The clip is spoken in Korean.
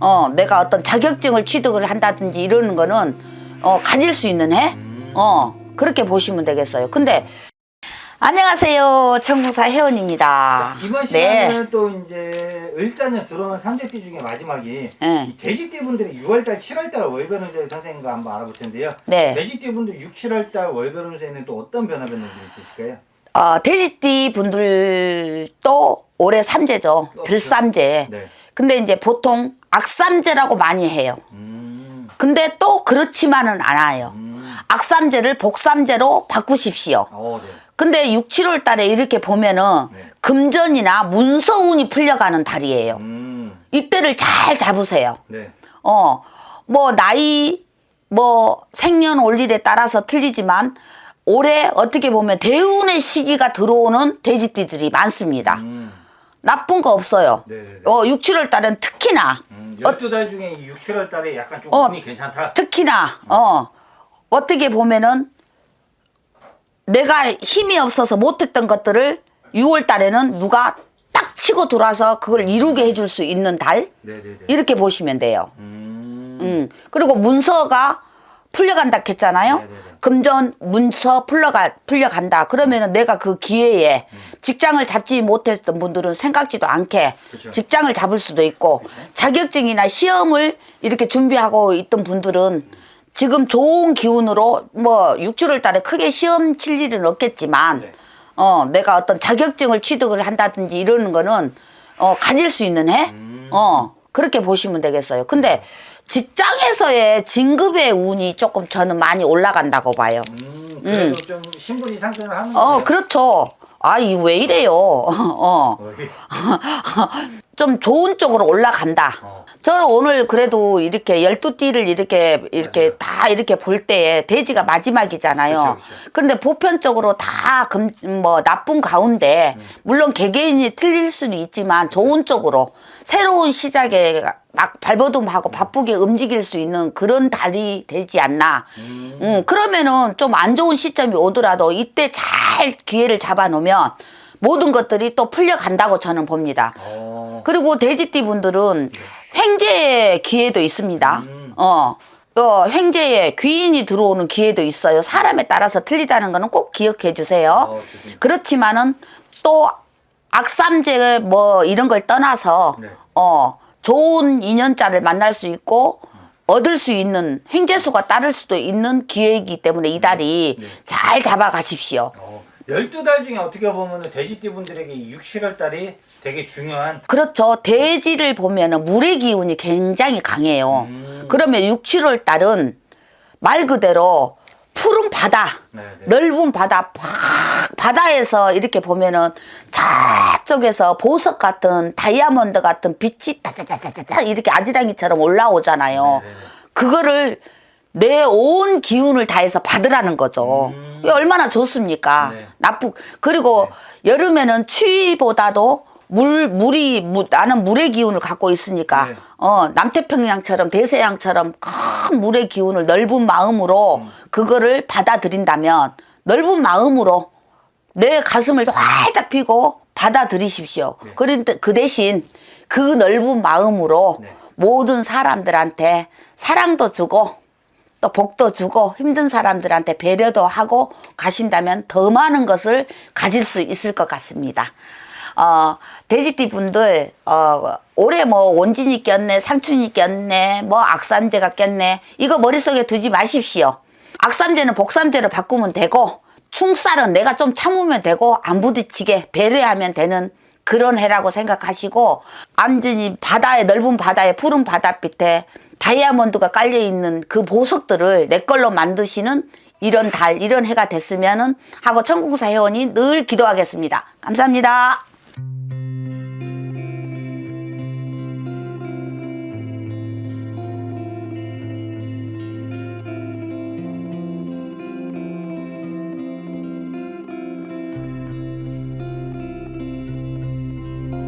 어, 내가 어떤 자격증을 취득을 한다든지 이러는 거는 어, 가질 수 있는 해? 어, 그렇게 보시면 되겠어요. 근데 안녕하세요. 청궁사 회원입니다. 이번 시간에는 또 이제 을사년 들어오는 삼재띠 중에 마지막이 네. 이 돼지띠 분들이 6월달, 7월달 월별 운세 선생님과 한번 알아볼 텐데요. 네. 돼지띠 분들 6, 7월달 월별 운세에는 또 어떤 변화 변동들이 있으실까요? 어, 돼지띠 분들도 올해 삼재죠. 들삼재. 네. 근데 이제 보통 악삼재라고 많이 해요. 음, 근데 또 그렇지만은 않아요. 음, 악삼재를 복삼재로 바꾸십시오. 어, 네. 근데 6, 7월 달에 이렇게 보면은 네. 금전이나 문서운이 풀려가는 달이에요. 음, 이때를 잘 잡으세요. 네. 어, 뭐, 나이, 뭐, 생년월일에 따라서 틀리지만, 올해 어떻게 보면 대운의 시기가 들어오는 돼지띠들이 많습니다. 음, 나쁜 거 없어요. 네, 네, 네. 어, 6, 7월 달은 특히나, 음, 12달 중에 이 6, 7월 달에 약간 좀 어. 운이 괜찮다. 특히나, 어, 어떻게 보면은, 내가 힘이 없어서 못했던 것들을 6월 달에는 누가 딱 치고 돌아서 그걸 이루게 해줄 수 있는 달? 네, 네, 네. 이렇게 보시면 돼요. 음, 음. 그리고 문서가 풀려간다 했잖아요. 네네네. 금전 문서 풀려가 풀려간다. 그러면은 내가 그 기회에 직장을 잡지 못했던 분들은 생각지도 않게 그쵸. 직장을 잡을 수도 있고 자격증이나 시험을 이렇게 준비하고 있던 분들은 지금 좋은 기운으로 뭐 6, 7월 달에 크게 시험 칠 일은 없겠지만 네. 어 내가 어떤 자격증을 취득을 한다든지 이러는 거는 어 가질 수 있는 해? 음. 어 그렇게 보시면 되겠어요. 근데 직장에서의 진급의 운이 조금 저는 많이 올라간다고 봐요. 음, 그래도 좀 신분이 상승을 하는 어, 거네요. 그렇죠. 아, 이 왜 이래요? 어. 좀 좋은 쪽으로 올라간다. 어. 저는 오늘 그래도 이렇게 열두 띠를 이렇게 이렇게 맞아요. 다 이렇게 볼 때에 돼지가 마지막이잖아요. 그쵸, 그쵸. 근데 보편적으로 다 금 뭐 나쁜 가운데 음. 물론 개개인이 틀릴 수는 있지만 좋은 쪽으로 새로운 시작에 막 발버둥하고 바쁘게 움직일 수 있는 그런 달이 되지 않나. 음, 음, 그러면은 좀 안 좋은 시점이 오더라도 이때 잘 기회를 잡아 놓으면 모든 것들이 또 풀려간다고 저는 봅니다. 어, 그리고 돼지띠 분들은 횡재의 기회도 있습니다. 음. 어, 어, 횡재에 귀인이 들어오는 기회도 있어요. 사람에 따라서 틀리다는 거는 꼭 기억해 주세요. 어. 그렇지만은 또 악삼재 뭐 이런 걸 떠나서 네. 어, 좋은 인연자를 만날 수 있고 얻을 수 있는 횡재수가 따를 수도 있는 기회이기 때문에 이 달이 네. 잘 잡아 가십시오. 어, 12달 중에 어떻게 보면 돼지띠 분들에게 이 6, 7월 달이 되게 중요한 그렇죠. 돼지를 보면은 물의 기운이 굉장히 강해요. 음. 그러면 6, 7월 달은 말 그대로 푸른 바다, 네, 네. 넓은 바다, 팍 바다에서 이렇게 보면은 저쪽에서 보석 같은 다이아몬드 같은 빛이 따다다다다 이렇게 아지랑이처럼 올라오잖아요. 네, 네, 네. 그거를 내 온 기운을 다해서 받으라는 거죠. 음. 얼마나 좋습니까? 네. 나쁘 그리고 여름에는 추위보다도 물 물이 무- 나는 물의 기운을 갖고 있으니까 네. 어 남태평양처럼 대서양처럼 큰 물의 기운을 넓은 마음으로 음. 그거를 받아들인다면 넓은 마음으로 내 가슴을 활짝 피고 받아들이십시오. 네. 그런데 그 대신 그 넓은 마음으로 네. 모든 사람들한테 사랑도 주고 또 복도 주고 힘든 사람들한테 배려도 하고 가신다면 더 많은 것을 가질 수 있을 것 같습니다. 어, 돼지띠 분들, 어, 올해 뭐 원진이 꼈네, 상춘이 꼈네, 뭐 악삼재가 꼈네, 이거 머릿속에 두지 마십시오. 악삼재는 복삼재로 바꾸면 되고, 충살은 내가 좀 참으면 되고, 안 부딪히게 배려하면 되는 그런 해라고 생각하시고, 완전히 바다에, 넓은 바다에, 푸른 바닷빛에 다이아몬드가 깔려 있는 그 보석들을 내 걸로 만드시는 이런 달, 이런 해가 됐으면은 하고 천궁사 회원이 늘 기도하겠습니다. 감사합니다.